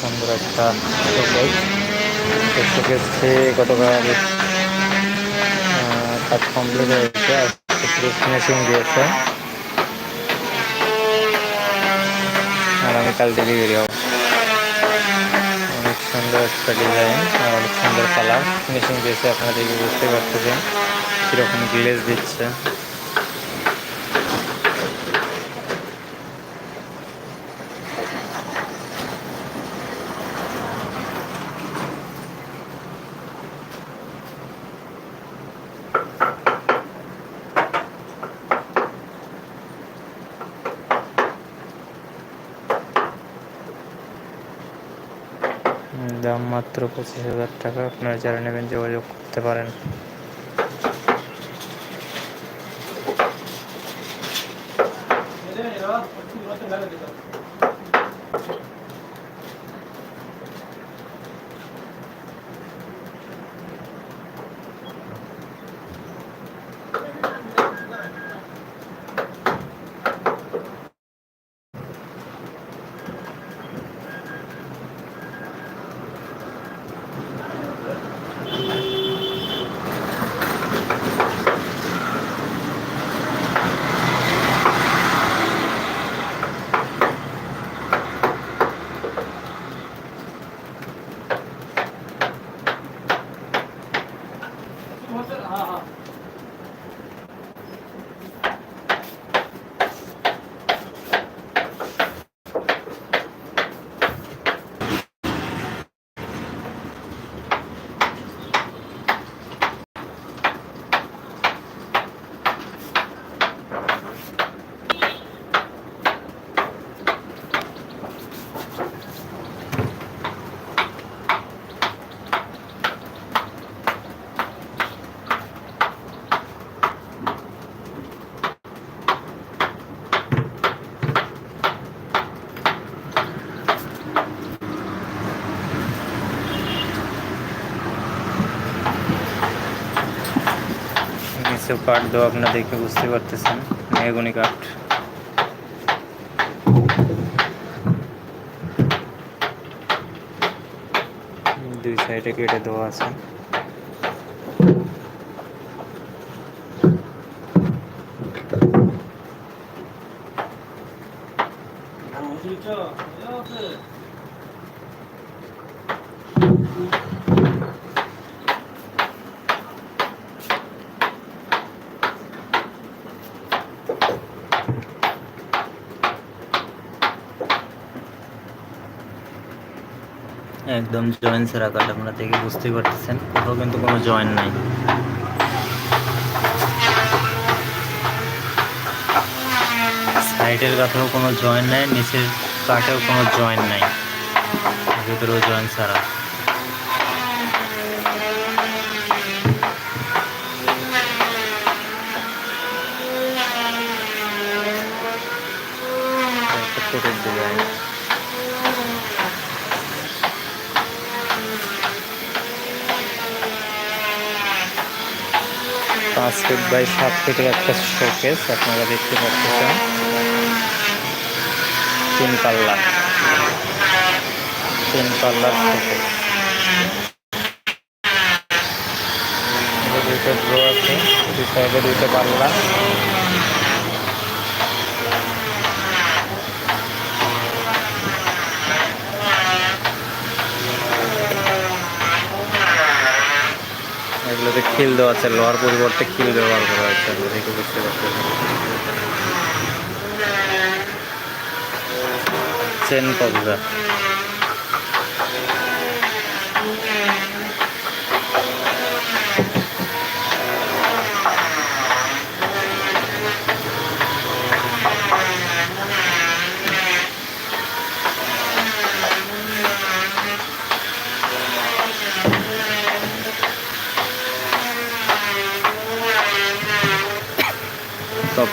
সুন্দর একটা শোকেস শোকেসে গতকাল কাজ কমপ্লিট হয়েছে ফিনিশিং দিয়েছে। আগামীকাল ডেলিভারি হবে। অনেক সুন্দর একটা ডিজাইন আর অনেক সুন্দর কালার ফিনিশিং দিয়েছে, আপনারা দেখে বুঝতে পারতেছেন কীরকম গ্লেজ দিচ্ছে। দাম মাত্র পঁচিশ হাজার টাকা। আপনারা যারা নেবেন যোগাযোগ করতে পারেন। নিচেও কাঠ দেওয়া আপনারা দেখে বুঝতে পারতেছেন। মেহগুনি কাঠ দুই সাইডে কেটে দেওয়া আছে। একদম জয়েন্ট সেরা কাঠ আপনারা দেখে বুঝতেই পারতেছেন। কোথাও কিন্তু কোনো জয়েন্ট নাই। সাইডের কাঠেও কোনো জয়েন্ট নাই, নিচের কাঠেও কোনো জয়েন্ট নাই। ভিতরেও জয়েন্ট ছাড়া। একটা ছোটোর পাঁচ বাই সাত একটা শোকেস আপনারা দেখতে পাচ্ছেন। তিন পাল্লা। তিন পাল্লার শোকেস দুটো ড্র আছে দুই সাইডে দুইটা পাল্লা। এগুলোতে খিল দেওয়া আছে, লোহার পরিবর্তে খিল ব্যবহার করা হয়েছে, আমরা দেখে বুঝতে পারছি। চেন কবজা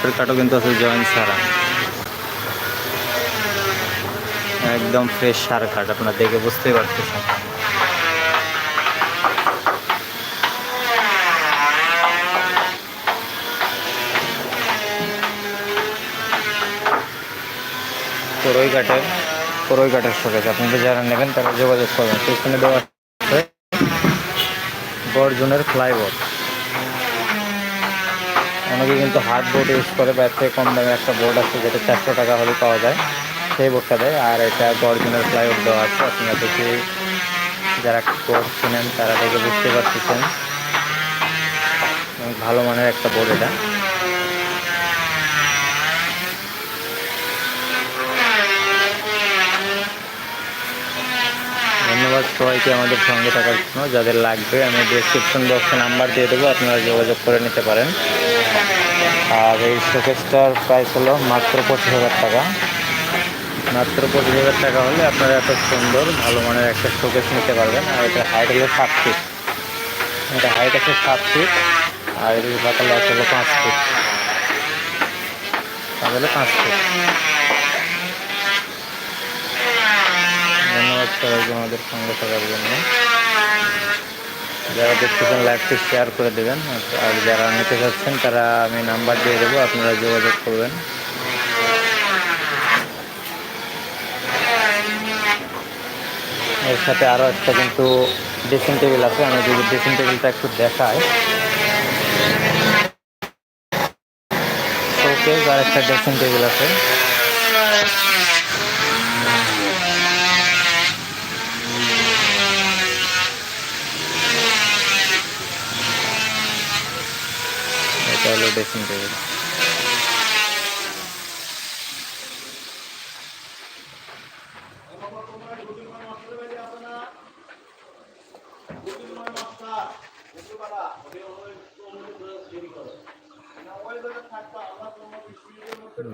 টপের কাঠও কিন্তু আছে জয়েন্ট ছাড়া একদম ফ্রেশ সার কাঠ আপনারা দেখে বুঝতেই পারতেছেন। তোরই কাঠের করই কাঠের শোকেস আপনাদের যারা নেবেন তারা যোগাযোগ করবেন। পেছনে দেওয়া আছে গর্জনের ফ্লাইবোর্ড অনেকে কিন্তু হার্ড বোর্ড ইউজ করে বা থেকে কম দামে একটা বোর্ড আছে যেটা চারশো টাকা হলে পাওয়া যায়, সেই বোর্ডটা দেয়। আর এটা গর্জনের ফ্লাইবোর্ড দেওয়া আছে। আপনারা দেখে যারা বোর্ড কিনেন, তারা দেখে বুঝতে পারতেছেন। ভালো মানের একটা বোর্ড এটা। ধন্যবাদ সবাইকে আমাদের সঙ্গে থাকার জন্য। যাদের লাগবে, আমি ডিসক্রিপশন বক্সে নাম্বার দিয়ে দেবো। আপনারা যোগাযোগ করে নিতে পারেন। আর এই শোকেসটার প্রাইস হলো মাত্র পঁচিশ হাজার টাকা। মাত্র পঁচিশ হাজার টাকা হলে আপনারা এত সুন্দর ভালো মানের একটা শোকেস নিতে পারবেন। আর এটা হাইট হলো সাত ফিট এটা হাইট আছে সাত ফিট আর এদিকে পাতালে আছে হলো পাঁচ ফিট তাহলে পাঁচ ফিট ধন্যবাদ সবাইকে আমাদের সঙ্গে থাকার জন্য। যারা দেখতেছেন লাইভটি শেয়ার করে দেবেন। আর যারা নিতে চাচ্ছেন, তারা আমি নাম্বার দিয়ে দেবো, আপনারা যোগাযোগ করবেন। এর সাথে আরও একটা কিন্তু ড্রেসিং টেবিল আছে, আমি যদি ড্রেসিং টেবিলটা একটু দেখাই। আর একটা ড্রেসিং টেবিল আছে এটা হলো dressing table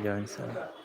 join sir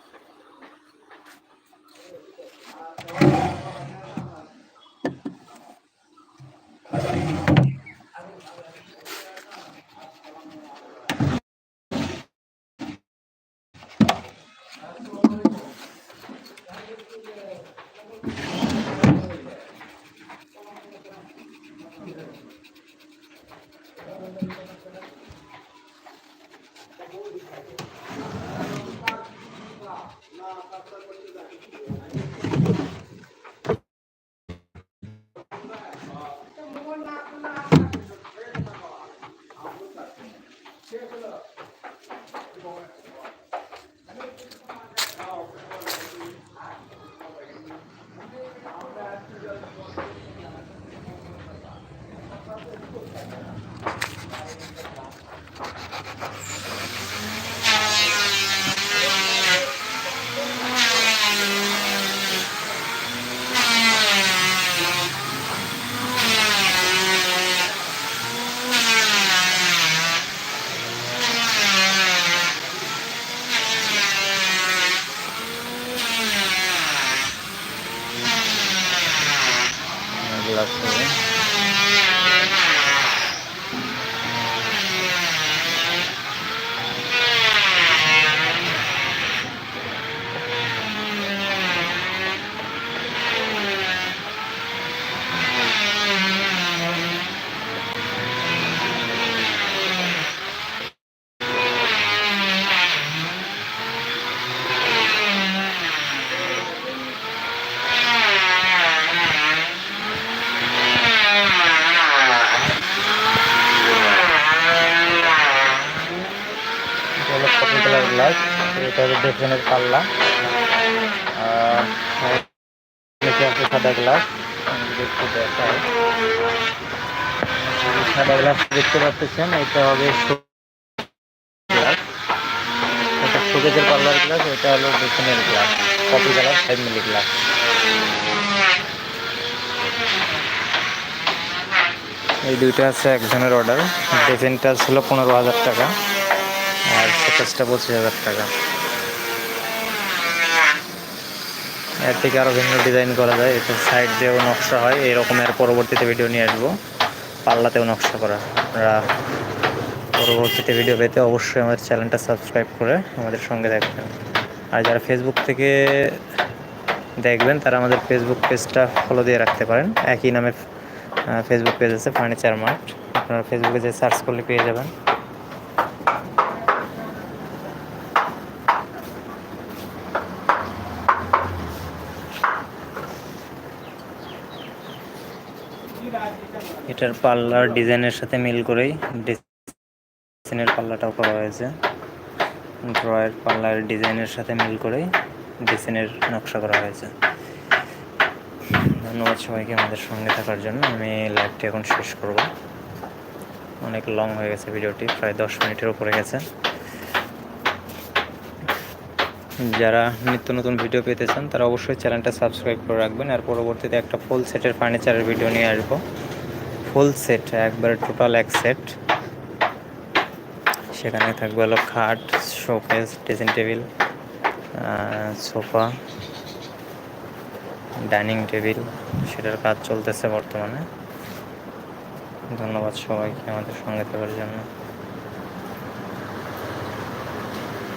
glass হবে এটা হলো কপি কালার গ্লাস এটা হলো ডিফারেন্ট পাল্লা আছে সাদা গ্লাস সাদা গ্লাস দেখতে পাচ্ছেন, এটা হবে এটা সুগেজের পাল্লার গ্লাস এটা হলো glass copy colour five milli glass এই দুইটা আছে একজনের অর্ডার ডিজাইনটা ছিল পনেরো হাজার টাকা। শোকেসটা পঁচিশ হাজার টাকা। এর থেকে আরও ভিন্ন ডিজাইন করা যায়। এটা সাইড দিয়েও নকশা হয়। এরকম এর পরবর্তীতে ভিডিও নিয়ে আসব। পাল্লাতেও নকশা করা। আপনারা পরবর্তীতে ভিডিও পেতে অবশ্যই আমাদের চ্যানেলটা সাবস্ক্রাইব করে আমাদের সঙ্গে দেখবেন আর যারা ফেসবুক থেকে দেখবেন, তারা আমাদের ফেসবুক পেজটা ফলো দিয়ে রাখতে পারেন। একই নামে ফেসবুক পেজ আছে ফার্নিচার মার্ট আপনারা ফেসবুকে যে সার্চ করলে পেয়ে যাবেন। এটার পাল্লার ডিজাইনের সাথে মিল করেই ডিজাইনের পাল্লাটাও করা হয়েছে। ড্রয়ের পাল্লার ডিজাইনের সাথে মিল করেই ডিজাইনের নকশা করা হয়েছে। ধন্যবাদ সবাইকে আমাদের সঙ্গে থাকার জন্য। আমি লাইভটি এখন শেষ করব। অনেক লং হয়ে গেছে ভিডিওটি, প্রায় দশ মিনিটের উপরে গেছে। যারা নিত্য নতুন ভিডিও পেতে চান, তারা অবশ্যই চ্যানেলটা সাবস্ক্রাইব করে রাখবেন। আর পরবর্তীতে একটা ফুল সেটের ফার্নিচারের ভিডিও নিয়ে আসব। ফুল সেট একবারে টোটাল এক সেট সেখানে থাকবে হলো খাট showcase dressing table sofa dining table সেটার কাজ চলতেছে বর্তমানে। ধন্যবাদ সবাইকে আমাদের সঙ্গে থাকার জন্য।